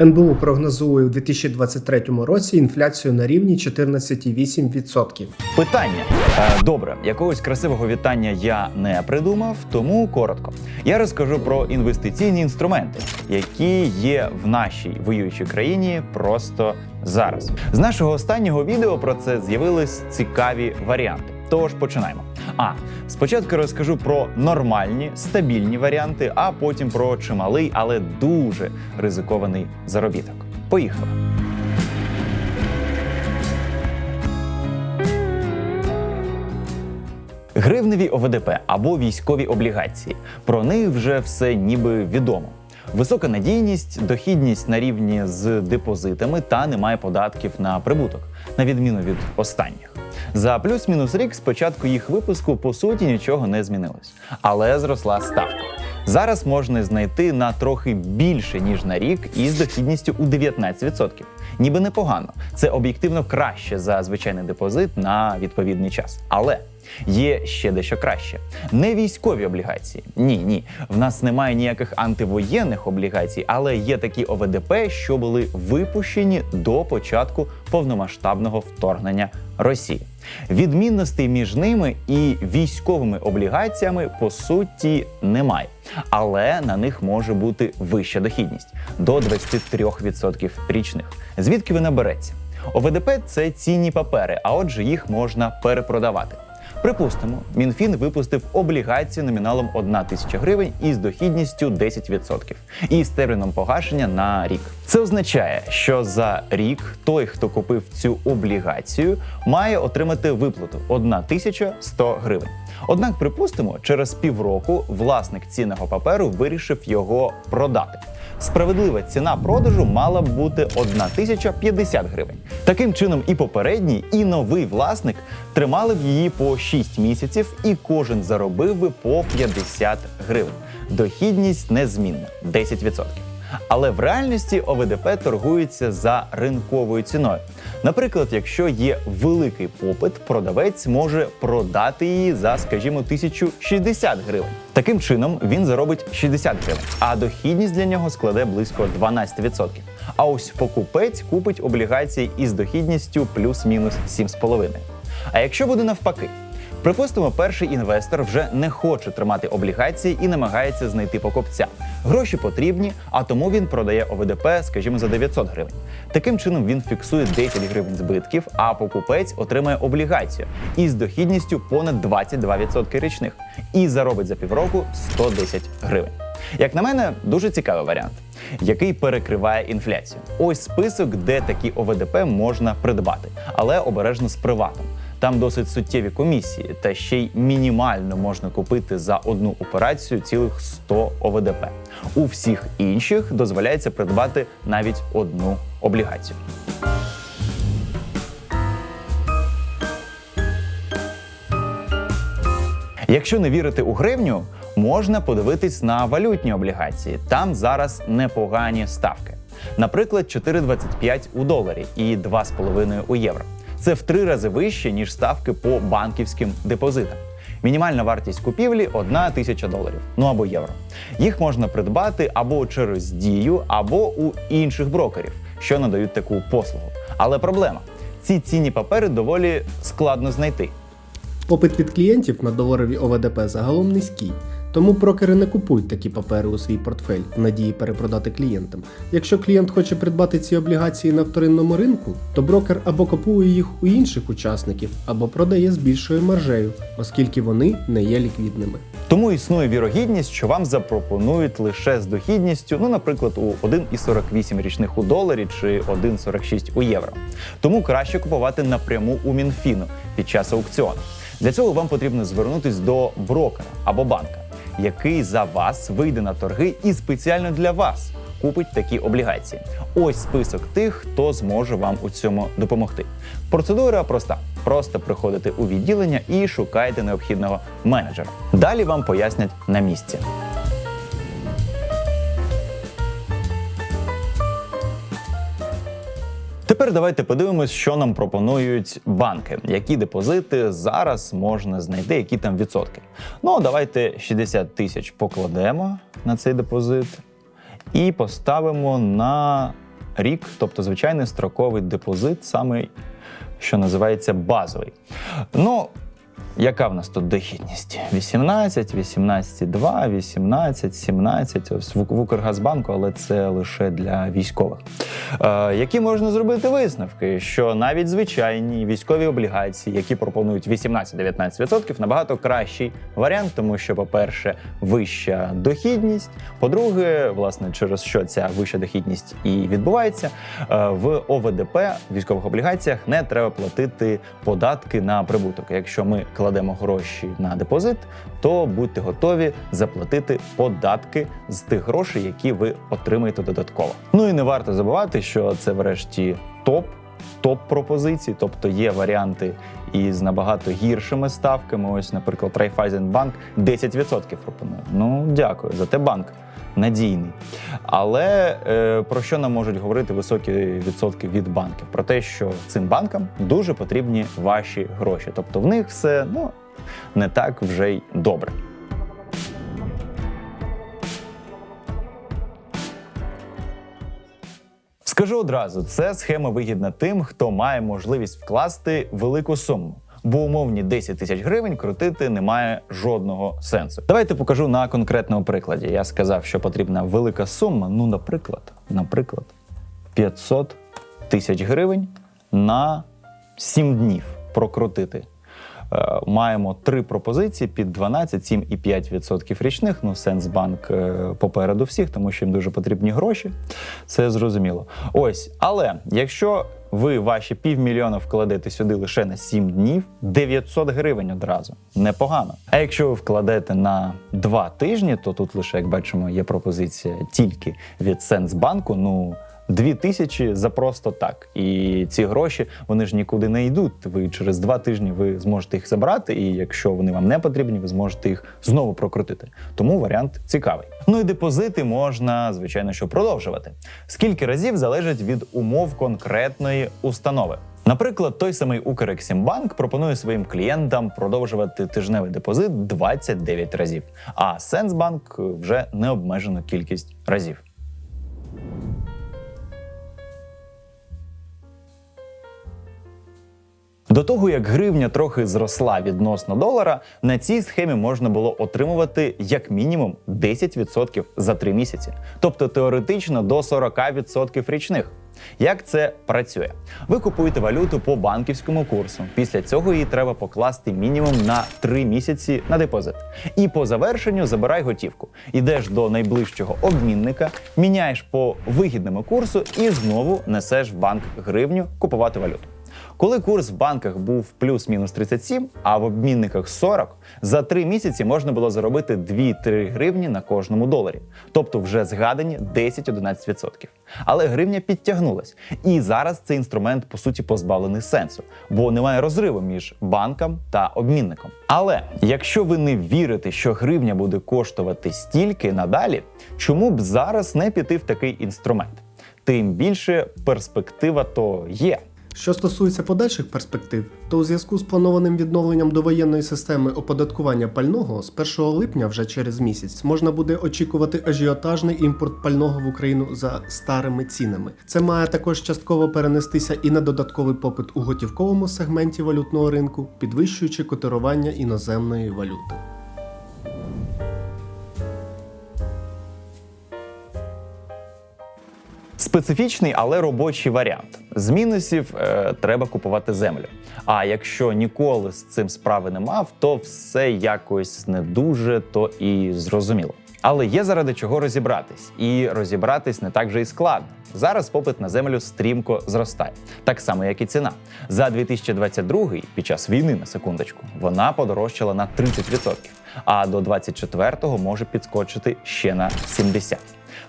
НБУ прогнозує у 2023 році інфляцію на рівні 14,8%. Питання Е, добре, якогось красивого вітання я не придумав, тому коротко. Я розкажу про інвестиційні інструменти, які є в нашій воюючій країні просто зараз. З нашого останнього відео про це з'явились цікаві варіанти. Тож починаємо. А спочатку розкажу про нормальні стабільні варіанти, а потім про чималий, але дуже ризикований заробіток. Поїхали. Гривневі ОВДП або військові облігації. Про них вже все ніби відомо. Висока надійність, дохідність на рівні з депозитами та немає податків на прибуток, на відміну від останніх. За плюс-мінус рік з початку їх випуску по суті нічого не змінилось, але зросла ставка. Зараз можна знайти на трохи більше ніж на рік із дохідністю у 19%. Ніби непогано. Це об'єктивно краще за звичайний депозит на відповідний час. Але є ще дещо краще. Не військові облігації. Ні, ні. В нас немає ніяких антивоєнних облігацій, але є такі ОВДП, що були випущені до початку повномасштабного вторгнення Росії. Відмінностей між ними і військовими облігаціями по суті немає, але на них може бути вища дохідність до 23% річних. Звідки вона береться? ОВДП це цінні папери, а отже, їх можна перепродавати. Припустимо, МінФін випустив облігації номіналом 1 тисяча гривень із дохідністю 10% і з терміном погашення на рік. Це означає, що за рік той, хто купив цю облігацію, має отримати виплату 1 тисяча 100 гривень. Однак, припустимо, через півроку власник цінного паперу вирішив його продати. Справедлива ціна продажу мала б бути 1050 гривень. Таким чином, і попередній, і новий власник тримали б її по 6 місяців, і кожен заробив би по 50 гривень. Дохідність незмінна 10%. Але в реальності ОВДП торгується за ринковою ціною. Наприклад, якщо є великий попит, продавець може продати її за, скажімо, 1060 гривень. Таким чином він заробить 60 гривень, а дохідність для нього складе близько 12%. А ось покупець купить облігації із дохідністю плюс-мінус 7,5%. А якщо буде навпаки, Припустимо, перший інвестор вже не хоче тримати облігації і намагається знайти покупця. Гроші потрібні, а тому він продає ОВДП, скажімо, за 900 гривень. Таким чином він фіксує 10 гривень збитків, а покупець отримає облігацію із дохідністю понад 22% річних і заробить за півроку 110 гривень. Як на мене, дуже цікавий варіант, який перекриває інфляцію. Ось список, де такі ОВДП можна придбати, але обережно з приватом. Там досить суттєві комісії, та ще й мінімально можна купити за одну операцію цілих 100 ОВДП. У всіх інших дозволяється придбати навіть одну облігацію. Якщо не вірити у гривню, можна подивитись на валютні облігації. Там зараз непогані ставки. Наприклад, 4,25 у доларі і 2,5 у євро. Це в три рази вище, ніж ставки по банківським депозитам. Мінімальна вартість купівлі 1 тисяча доларів, ну або євро. Їх можна придбати або через дію, або у інших брокерів, що надають таку послугу. Але проблема: ці цінні папери доволі складно знайти. Попит від клієнтів на доларові ОВДП загалом низький, тому брокери не купують такі папери у свій портфель в надії перепродати клієнтам. Якщо клієнт хоче придбати ці облігації на вторинному ринку, то брокер або купує їх у інших учасників, або продає з більшою маржею, оскільки вони не є ліквідними. Тому існує вірогідність, що вам запропонують лише з дохідністю, ну, наприклад, у 1,48 річних у доларі чи 1,46 у євро. Тому краще купувати напряму у Мінфіну під час аукціону. Для цього вам потрібно звернутись до брокера або банка, який за вас вийде на торги і спеціально для вас купить такі облігації. Ось список тих, хто зможе вам у цьому допомогти. Процедура проста: просто приходите у відділення і шукайте необхідного менеджера. Далі вам пояснять на місці. Тепер давайте подивимось, що нам пропонують банки, які депозити зараз можна знайти, які там відсотки. Ну, давайте 60 тисяч покладемо на цей депозит і поставимо на рік, тобто звичайний строковий депозит, саме що називається базовий. Ну, яка в нас тут дохідність? 18, 18,2, 18, 17. Ось в Укргазбанку, але це лише для військових. Е, які можна зробити висновки? Що навіть звичайні військові облігації, які пропонують 18-19%, набагато кращий варіант, тому що, по-перше, вища дохідність. По-друге, власне, через що ця вища дохідність і відбувається, е, в ОВДП військових облігаціях не треба платити податки на прибуток. Якщо ми кладемо гроші на депозит, то будьте готові заплатити податки з тих грошей, які ви отримаєте додатково. Ну і не варто забувати, що це врешті топ. Топ пропозицій, тобто є варіанти із набагато гіршими ставками. Ось, наприклад, Raiffeisenbank 10% пропонує. Ну, дякую, зате банк надійний. Але е, про що нам можуть говорити високі відсотки від банків? Про те, що цим банкам дуже потрібні ваші гроші. Тобто в них все ну, не так вже й добре. Скажу одразу, це схема вигідна тим, хто має можливість вкласти велику суму. Бо умовні 10 тисяч гривень крутити немає жодного сенсу. Давайте покажу на конкретному прикладі. Я сказав, що потрібна велика сума. Ну, наприклад, наприклад, 500 тисяч гривень на 7 днів прокрутити. Е, Маємо три пропозиції під 12, 7,5% річних. Ну, Сенсбанк е, попереду всіх, тому що їм дуже потрібні гроші. Це зрозуміло. Ось, але якщо ви ваші півмільйона вкладете сюди лише на 7 днів, 900 гривень одразу. Непогано. А якщо ви вкладете на 2 тижні, то тут лише, як бачимо, є пропозиція тільки від Сенсбанку. Ну. Дві тисячі за просто так. І ці гроші вони ж нікуди не йдуть. Ви через два тижні ви зможете їх забрати, і якщо вони вам не потрібні, ви зможете їх знову прокрутити. Тому варіант цікавий. Ну і депозити можна, звичайно, що продовжувати. Скільки разів залежить від умов конкретної установи. Наприклад, той самий Укрексімбанк пропонує своїм клієнтам продовжувати тижневий депозит 29 разів, а Сенсбанк вже необмежену кількість разів. До того як гривня трохи зросла відносно долара, на цій схемі можна було отримувати як мінімум 10% за 3 місяці, тобто теоретично до 40% річних. Як це працює? Ви купуєте валюту по банківському курсу. Після цього її треба покласти мінімум на 3 місяці на депозит. І по завершенню забирай готівку. Ідеш до найближчого обмінника, міняєш по вигідному курсу і знову несеш в банк гривню купувати валюту. Коли курс в банках був плюс-мінус 37, а в обмінниках 40, за 3 місяці можна було заробити 2-3 гривні на кожному доларі, тобто вже згадані 10-11%. Але гривня підтягнулась, і зараз цей інструмент по суті позбавлений сенсу, бо немає розриву між банком та обмінником. Але якщо ви не вірите, що гривня буде коштувати стільки надалі, чому б зараз не піти в такий інструмент? Тим більше перспектива то є. Що стосується подальших перспектив, то у зв'язку з планованим відновленням довоєнної системи оподаткування пального з 1 липня вже через місяць можна буде очікувати ажіотажний імпорт пального в Україну за старими цінами. Це має також частково перенестися і на додатковий попит у готівковому сегменті валютного ринку, підвищуючи котирування іноземної валюти. Специфічний, але робочий варіант. З мінусів е, треба купувати землю. А якщо ніколи з цим справи не мав, то все якось не дуже то і зрозуміло. Але є заради чого розібратись, і розібратись не так вже і складно. Зараз попит на землю стрімко зростає, так само як і ціна. За 2022 під час війни на секундочку вона подорожчала на 30%, а до 2024 може підскочити ще на 70%.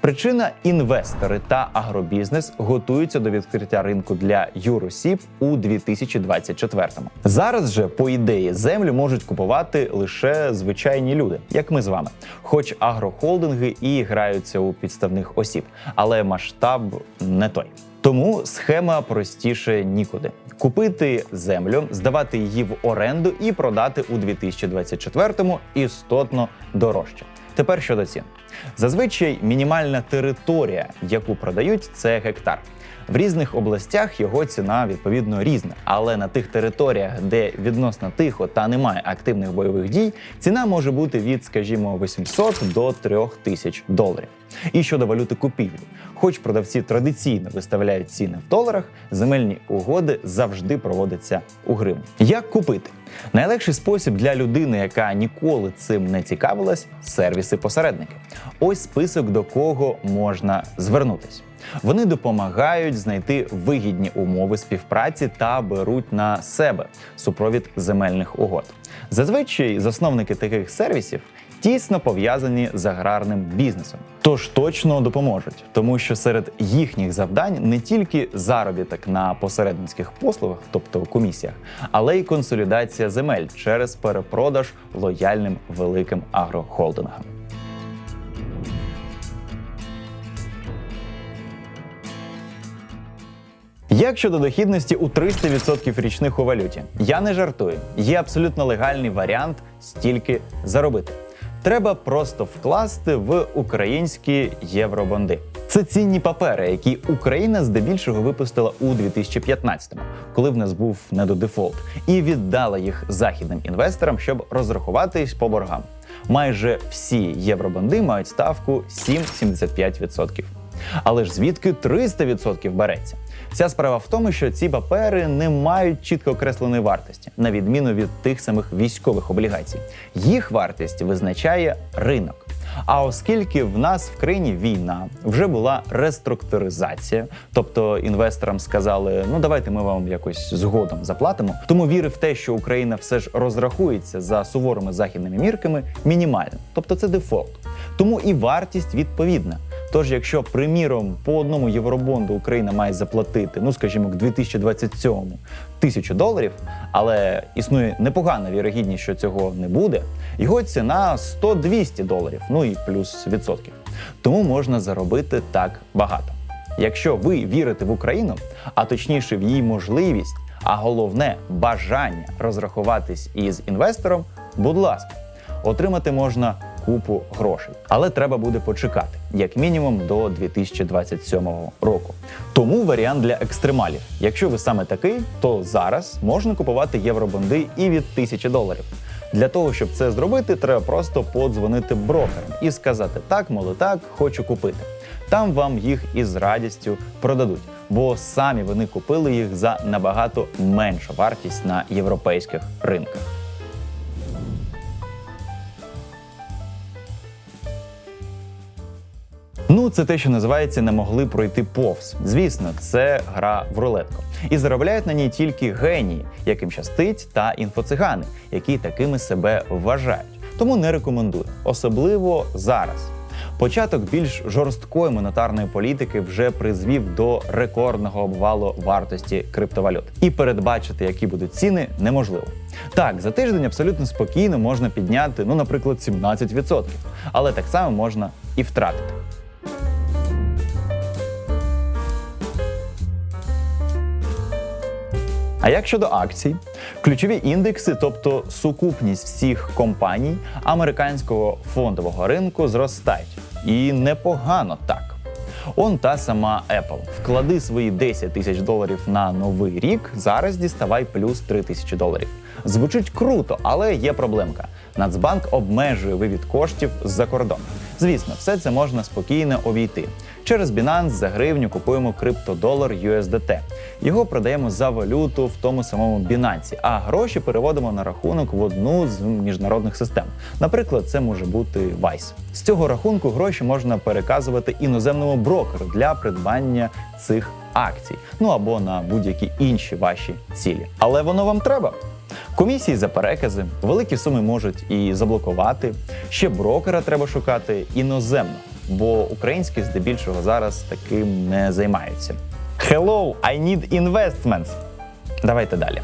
Причина інвестори та агробізнес готуються до відкриття ринку для юросіб у 2024-му. Зараз же, по ідеї, землю можуть купувати лише звичайні люди, як ми з вами. Хоч агрохолдинги і граються у підставних осіб, але масштаб не той. Тому схема простіше нікуди. Купити землю, здавати її в оренду і продати у 2024-му істотно дорожче. Тепер щодо цін. Зазвичай мінімальна територія, яку продають, це гектар. В різних областях його ціна відповідно різна, але на тих територіях, де відносно тихо та немає активних бойових дій, ціна може бути від, скажімо, 800 до 3000 доларів. І щодо валюти купівлі, хоч продавці традиційно виставляють ціни в доларах, земельні угоди завжди проводяться у гривні. Як купити? Найлегший спосіб для людини, яка ніколи цим не цікавилась сервіси-посередники. Ось список до кого можна звернутись. Вони допомагають знайти вигідні умови співпраці та беруть на себе супровід земельних угод. Зазвичай засновники таких сервісів тісно пов'язані з аграрним бізнесом, тож точно допоможуть, тому що серед їхніх завдань не тільки заробіток на посередницьких послугах, тобто комісіях, але й консолідація земель через перепродаж лояльним великим агрохолдингам. Як щодо дохідності у 300% річних у валюті? Я не жартую. Є абсолютно легальний варіант стільки заробити. Треба просто вкласти в українські євробонди. Це цінні папери, які Україна здебільшого випустила у 2015-му, коли в нас був недодефолт, і віддала їх західним інвесторам, щоб розрахуватись по боргам. Майже всі євробонди мають ставку 7,75%. Але ж звідки 300% береться? Вся справа в тому, що ці папери не мають чітко окресленої вартості, на відміну від тих самих військових облігацій. Їх вартість визначає ринок. А оскільки в нас в країні війна, вже була реструктуризація, тобто інвесторам сказали, ну давайте ми вам якось згодом заплатимо. Тому віри в те, що Україна все ж розрахується за суворими західними мірками, мінімальна. Тобто це дефолт. Тому і вартість відповідна. Тож, якщо, приміром, по одному євробонду Україна має заплатити, ну скажімо, к 2027 тисячу доларів, але існує непогана вірогідність, що цього не буде, його ціна 100-200 доларів, ну і плюс відсотків. Тому можна заробити так багато. Якщо ви вірите в Україну, а точніше в її можливість, а головне бажання розрахуватись із інвестором, будь ласка, отримати можна купу грошей. Але треба буде почекати, як мінімум до 2027 року. Тому варіант для екстремалів. Якщо ви саме такий, то зараз можна купувати євробонди і від 1000 доларів. Для того, щоб це зробити, треба просто подзвонити брокерам і сказати так, мол, так, хочу купити. Там вам їх із радістю продадуть, бо самі вони купили їх за набагато меншу вартість на європейських ринках. Це те, що називається не могли пройти повз. Звісно, це гра в рулетку. І заробляють на ній тільки генії, яким щастить, та інфоцигани, які такими себе вважають. Тому не рекомендую, особливо зараз. Початок більш жорсткої монетарної політики вже призвів до рекордного обвалу вартості криптовалют. І передбачити, які будуть ціни, неможливо. Так, за тиждень абсолютно спокійно можна підняти, ну, наприклад, 17%. Але так само можна і втратити. А як щодо акцій, ключові індекси, тобто сукупність всіх компаній американського фондового ринку, зростають. І непогано так. Он та сама Apple. Вклади свої 10 тисяч доларів на новий рік, зараз діставай плюс 3 тисячі доларів. Звучить круто, але є проблемка. Нацбанк обмежує вивід коштів з-за кордону. Звісно, все це можна спокійно обійти. Через Binance за гривню купуємо криптодолар USDT. Його продаємо за валюту в тому самому Binance, а гроші переводимо на рахунок в одну з міжнародних систем. Наприклад, це може бути Vice. З цього рахунку гроші можна переказувати іноземному брокеру для придбання цих акцій, ну або на будь-які інші ваші цілі. Але воно вам треба. Комісії за перекази, великі суми можуть і заблокувати. Ще брокера треба шукати іноземно, бо українські здебільшого зараз таким не займаються. Hello, I need investments. Давайте далі.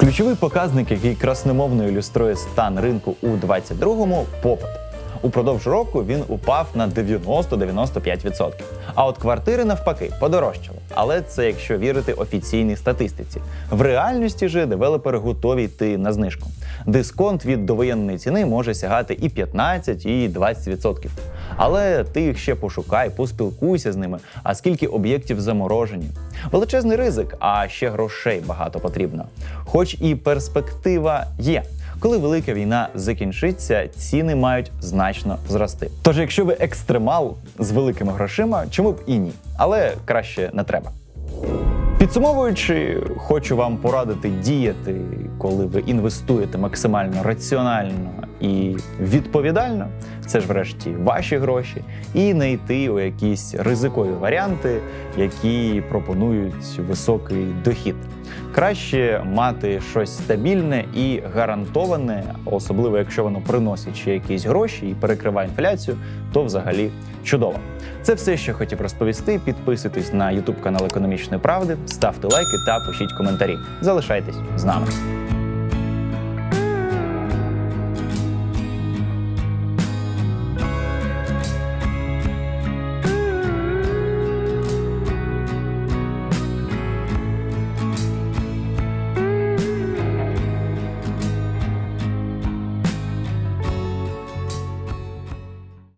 Ключовий показник, який красномовно ілюструє стан ринку у 22-му – попит. Упродовж року він упав на 90-95%. А от квартири навпаки подорожчали. але це якщо вірити офіційній статистиці. В реальності же девелопери готові йти на знижку. Дисконт від довоєнної ціни може сягати і 15, і 20%. Але ти їх ще пошукай, поспілкуйся з ними. А скільки об'єктів заморожені? Величезний ризик, а ще грошей багато потрібно. Хоч і перспектива є. Коли велика війна закінчиться, ціни мають значно зрости. Тож, якщо ви екстремал з великими грошима, чому б і ні? Але краще не треба. Підсумовуючи, хочу вам порадити діяти, коли ви інвестуєте максимально раціонально і відповідально. Це ж врешті ваші гроші, і не йти у якісь ризикові варіанти, які пропонують високий дохід. Краще мати щось стабільне і гарантоване, особливо якщо воно приносить ще якісь гроші і перекриває інфляцію, то взагалі чудово. Це все, що хотів розповісти. Підписуйтесь на YouTube канал Економічної правди, ставте лайки та пишіть коментарі. Залишайтесь з нами.